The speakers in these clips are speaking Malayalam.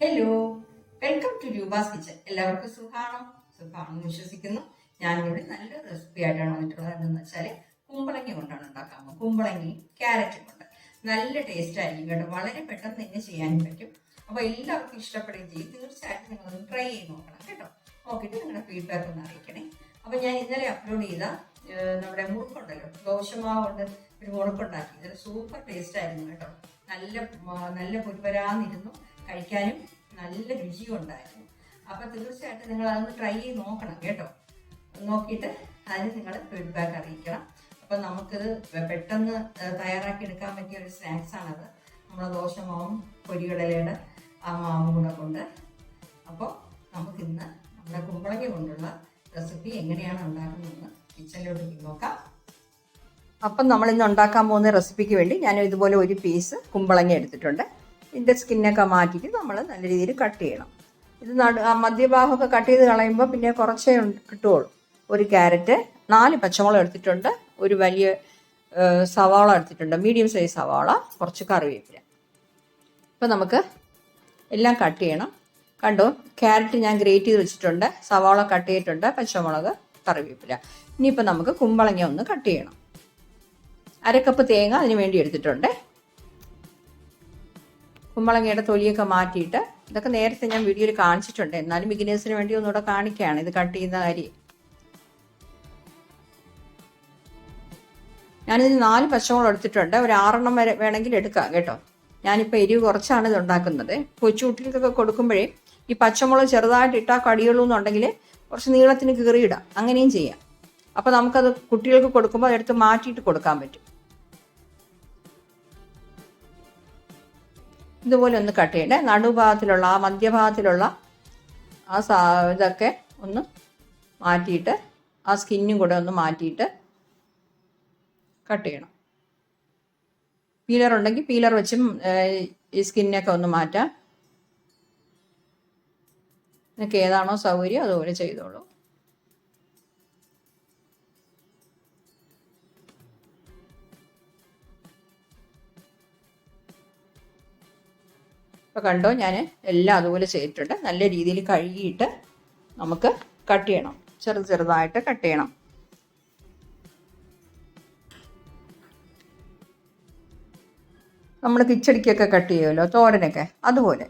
Hello welcome to Rupa's kitchen എല്ലാവർക്കും സുഖാണോ സുഖാണെന്ന് വിശ്വസിക്കുന്നു. ഞാനിവിടെ നല്ല റെസിപ്പി ആയിട്ടാണ് വന്നിട്ടുള്ളത് എന്ന് വെച്ചാൽ കുമ്പളങ്ങി കൊണ്ടാണ് ഉണ്ടാക്കാൻ പോകുന്നത്. ക്യാരറ്റ് ക്യാരറ്റും കൊണ്ട്. നല്ല ടേസ്റ്റ് ആയിരിക്കും കേട്ടോ. വളരെ പെട്ടെന്ന് തന്നെ ചെയ്യാനും പറ്റും. അപ്പോൾ എല്ലാവർക്കും ഇഷ്ടപ്പെടുകയും ചെയ്യും. തീർച്ചയായിട്ടും നിങ്ങളൊന്ന് ട്രൈ ചെയ്ത് നോക്കണം കേട്ടോ. നോക്കിയിട്ട് നിങ്ങളുടെ ഫീഡ്ബാക്ക് ഒന്ന് അറിയിക്കണേ. അപ്പോൾ ഞാൻ ഇന്നലെ അപ്ലോഡ് ചെയ്ത നമ്മുടെ മുറുക്കുണ്ടല്ലോ. ദോശമാവ് കൊണ്ട് ഒരു മുറുക്കുണ്ടാക്കി. ഇതൊരു സൂപ്പർ ടേസ്റ്റ് ആയിരുന്നു കേട്ടോ. നല്ല നല്ല പൊരുവരാന്നിരുന്നു കഴിക്കാനും നല്ല രുചിയും ഉണ്ടായിരുന്നു അപ്പൊ തീർച്ചയായിട്ടും നിങ്ങൾ അതൊന്ന് ട്രൈ ചെയ്ത് നോക്കണം കേട്ടോ. നോക്കിയിട്ട് അതിന് നിങ്ങൾ ഫീഡ്ബാക്ക് അറിയിക്കണം. അപ്പൊ നമുക്കിത് പെട്ടെന്ന് തയ്യാറാക്കി എടുക്കാൻ പറ്റിയ ഒരു സ്നാക്സ് ആണത്. നമ്മുടെ ദോശമാവും പൊരികടലയുടെ ആ മാവും കൂടെ കൊണ്ട്. അപ്പോൾ നമുക്കിന്ന് നമ്മുടെ കുമ്പളങ്ങ കൊണ്ടുള്ള റെസിപ്പി എങ്ങനെയാണ് ഉണ്ടാക്കുന്നതെന്ന് കിച്ചണിലോട്ട് നോക്കാം. അപ്പം നമ്മൾ ഇന്ന് ഉണ്ടാക്കാൻ പോകുന്ന റെസിപ്പിക്ക് വേണ്ടി ഞാൻ ഇതുപോലെ ഒരു പീസ് കുമ്പളങ്ങ എടുത്തിട്ടുണ്ട്. ഇതിന്റെ സ്കിന്നൊക്കെ മാറ്റിയിട്ട് നമ്മൾ നല്ല രീതിയിൽ കട്ട് ചെയ്യണം. ഇത് നടു മധ്യഭാഗമൊക്കെ കട്ട് ചെയ്ത് കളയുമ്പോൾ പിന്നെ കുറച്ചേ കിട്ടുകയുള്ളൂ ഒരു ക്യാരറ്റ് നാല് പച്ചമുളക് എടുത്തിട്ടുണ്ട് ഒരു വലിയ സവാള എടുത്തിട്ടുണ്ട് മീഡിയം സൈസ് സവാള കുറച്ച് കറിവേപ്പില. ഇപ്പം നമുക്ക് എല്ലാം കട്ട് ചെയ്യണം. കണ്ടു ക്യാരറ്റ് ഞാൻ ഗ്രേറ്റ് ചെയ്ത് വെച്ചിട്ടുണ്ട് സവാള കട്ട് ചെയ്തിട്ടുണ്ട് പച്ചമുളക് കറിവേപ്പില. ഇനിയിപ്പോൾ നമുക്ക് കുമ്പളങ്ങ ഒന്ന് കട്ട് ചെയ്യണം. അരക്കപ്പ് തേങ്ങ അതിന് വേണ്ടി എടുത്തിട്ടുണ്ട്. കുമ്പളങ്ങയുടെ തൊലിയൊക്കെ മാറ്റിയിട്ട് ഇതൊക്കെ നേരത്തെ ഞാൻ വീഡിയോയിൽ കാണിച്ചിട്ടുണ്ട്. എന്നാലും ബിഗിനേഴ്സിന് വേണ്ടി ഒന്നുകൂടെ കാണിക്കുകയാണ്. ഇത് കട്ട് ചെയ്യുന്ന കാര്യം. ഞാനിത് നാല് പച്ചമുളക് എടുത്തിട്ടുണ്ട്. ഒരു ആറെണ്ണം വരെ വേണമെങ്കിൽ എടുക്കാം കേട്ടോ. ഞാനിപ്പോൾ എരിവ് കുറച്ചാണ് ഇത് ഉണ്ടാക്കുന്നത്. കൊച്ചുകുട്ടികൾക്കൊക്കെ കൊടുക്കുമ്പോഴേ ഈ പച്ചമുളക് ചെറുതായിട്ട് ഇട്ടാൽ കടിയുള്ളൂ എന്നുണ്ടെങ്കിൽ കുറച്ച് നീളത്തിന് കീറിയിടാം. അങ്ങനെയും ചെയ്യാം. അപ്പോൾ നമുക്കത് കുട്ടികൾക്ക് കൊടുക്കുമ്പോൾ അതെടുത്ത് മാറ്റിയിട്ട് കൊടുക്കാൻ പറ്റും. ഇതുപോലെ ഒന്ന് കട്ട് ചെയ്യണ്ടേ? നടുഭാഗത്തിലുള്ള ആ മധ്യഭാഗത്തിലുള്ള ആ സാ ഇതൊക്കെ ഒന്ന് മാറ്റിയിട്ട് ആ സ്കിന്നും കൂടെ ഒന്ന് മാറ്റിയിട്ട് കട്ട് ചെയ്യണം. പീലർ ഉണ്ടെങ്കിൽ പീലർ വെച്ചും ഈ സ്കിന്നൊക്കെ ഒന്ന് മാറ്റാം. നിങ്ങൾക്ക് ഏതാണോ സൗകര്യം അതുപോലെ ചെയ്തോളൂ. ഇപ്പോൾ കണ്ടോ ഞാൻ എല്ലാം അതുപോലെ ചെയ്തിട്ടുണ്ട്. നല്ല രീതിയിൽ കഴുകിയിട്ട് നമുക്ക് കട്ട് ചെയ്യണം. ചെറു ചെറുതായിട്ട് കട്ട് ചെയ്യണം. നമ്മൾ കിച്ചടിക്കൊക്കെ കട്ട് ചെയ്യുമല്ലോ തോരനൊക്കെ അതുപോലെ.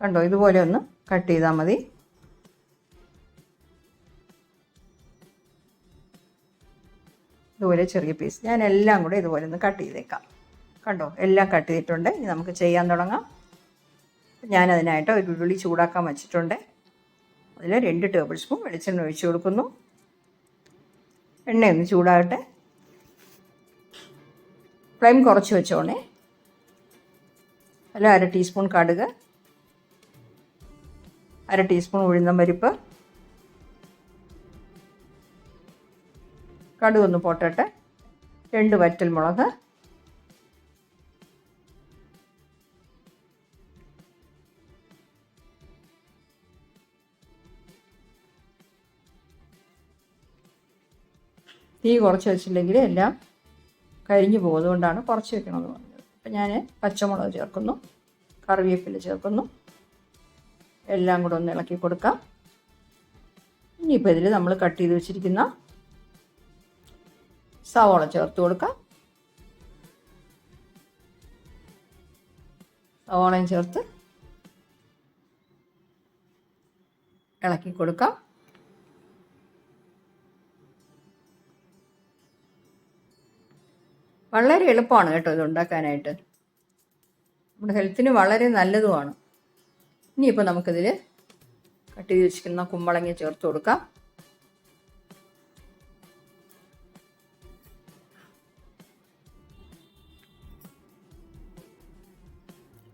കണ്ടോ ഇതുപോലെ ഒന്ന് കട്ട് ചെയ്താൽ മതി. ഇതുപോലെ ചെറിയ പീസ് ഞാൻ എല്ലാം കൂടെ ഇതുപോലെ ഒന്ന് കട്ട് ചെയ്തേക്കാം. കണ്ടോ എല്ലാം കട്ട് ചെയ്തിട്ടുണ്ട്. ഇനി നമുക്ക് ചെയ്യാൻ തുടങ്ങാം. ഞാൻ അതിനായിട്ട് ഒരു ഉരുളി ചൂടാക്കാൻ വെച്ചിട്ടുണ്ട്. അതിൽ രണ്ട് ടേബിൾ സ്പൂൺ വെളിച്ചെണ്ണ ഒഴിച്ചു കൊടുക്കുന്നു. എണ്ണയൊന്ന് ചൂടാകട്ടെ. ഫ്ലെയിം കുറച്ച് വെച്ചോണേ. അല്ല അര ടീസ്പൂൺ കടുക്. അര ടീസ്പൂൺ ഉഴുന്നൻ പരിപ്പ് കടുക് ഒന്ന് പൊട്ടട്ടെ. രണ്ട് വറ്റൽ മുളക് തീ കുറച്ച് വെച്ചില്ലെങ്കിൽ എല്ലാം കരിഞ്ഞു പോകുന്നതുകൊണ്ടാണ് കുറച്ച് വെക്കണമെന്ന് പറഞ്ഞത്. അപ്പം ഞാൻ പച്ചമുളക് ചേർക്കുന്നു. കറിവേപ്പില ചേർക്കുന്നു. എല്ലാം കൂടെ ഒന്ന് ഇളക്കി കൊടുക്കാം. ഇനിയിപ്പോൾ ഇതിൽ നമ്മൾ കട്ട് ചെയ്ത് വെച്ചിരിക്കുന്ന സവോള ചേർത്ത് കൊടുക്കാം. സവോളയും ചേർത്ത് ഇളക്കി കൊടുക്കാം. വളരെ എളുപ്പമാണ് കേട്ടോ ഇത് ഉണ്ടാക്കാനായിട്ട്. നമ്മുടെ ഹെൽത്തിന് വളരെ നല്ലതുമാണ്. ഇനിയിപ്പോൾ നമുക്കിതിൽ കട്ട് ചെയ്ത് വെച്ചിരിക്കുന്ന കുമ്പളങ്ങ ചേർത്ത് കൊടുക്കാം.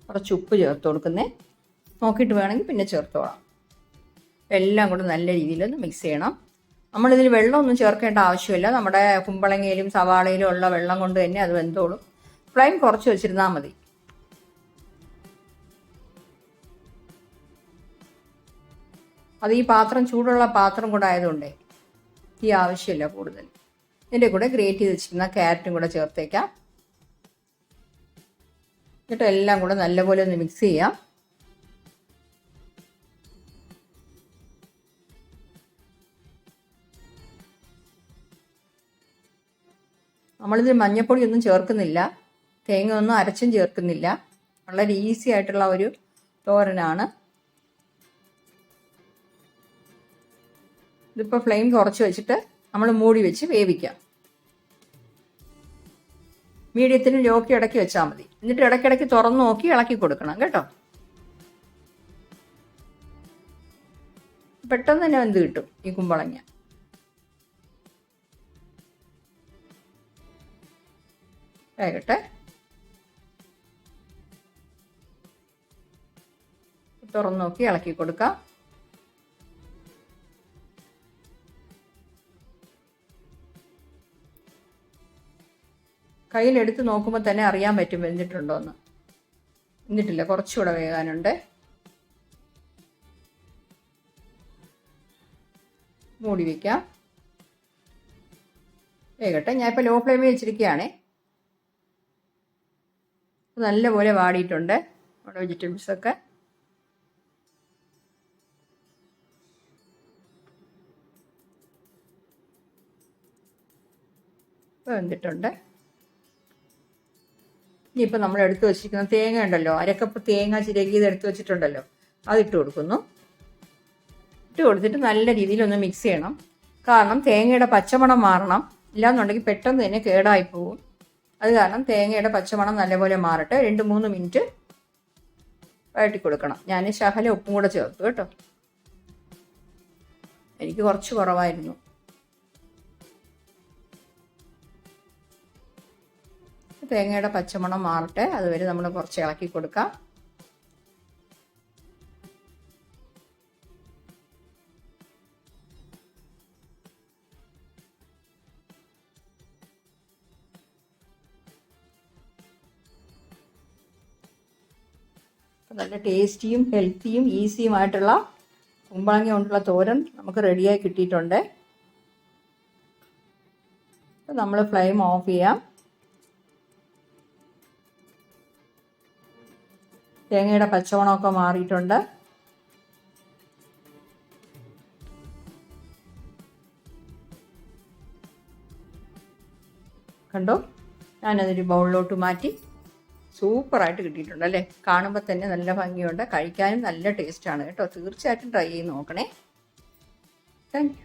കുറച്ച് ഉപ്പ് ചേർത്ത് കൊടുക്കുന്നേ. നോക്കിയിട്ട് വേണമെങ്കിൽ പിന്നെ ചേർത്തോളാം. എല്ലാം കൂടെ നല്ല രീതിയിലൊന്ന് മിക്സ് ചെയ്യണം. നമ്മളിതിൽ വെള്ളമൊന്നും ചേർക്കേണ്ട ആവശ്യമില്ല. നമ്മുടെ കുമ്പളങ്ങയിലും സവാളയിലും ഉള്ള വെള്ളം കൊണ്ട് തന്നെ അത് വെന്തോളും. ഫ്ലെയിം കുറച്ച് വെച്ചിരുന്നാൽ മതി. അത് ഈ പാത്രം ചൂടുള്ള പാത്രം കൂടെ ആയതുകൊണ്ടേ ഈ ആവശ്യമില്ല കൂടുതൽ. ഇതിന്റെ കൂടെ ഗ്രേറ്റ് ചെയ്ത് വെച്ചിരുന്ന ക്യാരറ്റും കൂടെ ചേർത്തേക്കാം. എന്നിട്ട് എല്ലാം കൂടെ നല്ലപോലെ ഒന്ന് മിക്സ് ചെയ്യാം. നമ്മളിതിൽ മഞ്ഞപ്പൊടി ഒന്നും ചേർക്കുന്നില്ല. തേങ്ങ ഒന്നും അരച്ചും ചേർക്കുന്നില്ല. വളരെ ഈസി ആയിട്ടുള്ള ഒരു തോരനാണ്. ഇതിപ്പോൾ ഫ്ലെയിം കുറച്ച് വെച്ചിട്ട് നമ്മൾ മൂടി വെച്ച് വേവിക്കാം മീഡിയത്തിന് ലോക്കി ഇടയ്ക്ക് വെച്ചാൽ മതി. എന്നിട്ട് ഇടയ്ക്കിടയ്ക്ക് തുറന്ന് നോക്കി ഇളക്കി കൊടുക്കണം കേട്ടോ. പെട്ടെന്ന് തന്നെ വെന്ത് കിട്ടും? ഈ കുമ്പളങ്ങ. വേകട്ടെ. തുറന്നു നോക്കി ഇളക്കി കൊടുക്കാം. കയ്യിലെടുത്ത് നോക്കുമ്പോൾ തന്നെ അറിയാൻ പറ്റും വെന്തിട്ടുണ്ടോ എന്ന് എന്നിട്ടില്ല കുറച്ചുകൂടെ വേകാനുണ്ട്. മൂടി വയ്ക്കാം വേകട്ടെ ഞാൻ ഇപ്പോൾ ലോ ഫ്ലെയിമിൽ വെച്ചിരിക്കുകയാണേ. നല്ലപോലെ വാടിയിട്ടുണ്ട്. നമ്മുടെ വെജിറ്റബിൾസൊക്കെ വെന്തിട്ടുണ്ട്. ഇനിയിപ്പോൾ നമ്മൾ എടുത്തു വെച്ചിരിക്കുന്ന തേങ്ങ ഉണ്ടല്ലോ അരക്കപ്പ് തേങ്ങ ചിരകിയത് എടുത്തു വെച്ചിട്ടുണ്ടല്ലോ അതിട്ട് കൊടുക്കുന്നു. ഇട്ട് കൊടുത്തിട്ട് നല്ല രീതിയിൽ ഒന്ന് മിക്സ് ചെയ്യണം. കാരണം തേങ്ങയുടെ പച്ചമണം മാറണം. ഇല്ലാന്നുണ്ടെങ്കിൽ പെട്ടെന്ന് തന്നെ കേടായി പോകും. അത് കാരണം തേങ്ങയുടെ പച്ചമണം നല്ലപോലെ മാറട്ടെ. രണ്ട് മൂന്ന് മിനിറ്റ് വഴട്ടി കൊടുക്കണം. ഞാൻ ശഹല ഉപ്പും കൂടെ ചേർത്തു കേട്ടോ. എനിക്ക് കുറച്ച് കുറവായിരുന്നു. തേങ്ങയുടെ പച്ചമണം മാറട്ടെ. അതുവരെ നമ്മൾ കുറച്ച് ഇളക്കി കൊടുക്കാം. നല്ല ടേസ്റ്റിയും ഹെൽത്തിയും ഈസിയുമായിട്ടുള്ള കുമ്പളങ്ങ കൊണ്ടുള്ള തോരൻ നമുക്ക് റെഡിയായി കിട്ടിയിട്ടുണ്ട്. നമ്മൾ ഫ്ലെയിം ഓഫ് ചെയ്യാം. തേങ്ങയുടെ പച്ചമണമൊക്കെ മാറിയിട്ടുണ്ട്. കണ്ടോ? ഞാനതൊരു ബൗളിലോട്ട് മാറ്റി. സൂപ്പറായിട്ട് കിട്ടിയിട്ടുണ്ട് അല്ലേ? കാണുമ്പോൾ തന്നെ നല്ല ഭംഗിയുണ്ട്. കഴിക്കാനും നല്ല ടേസ്റ്റാണ് കേട്ടോ. തീർച്ചയായിട്ടും ട്രൈ ചെയ്ത് നോക്കണേ. താങ്ക്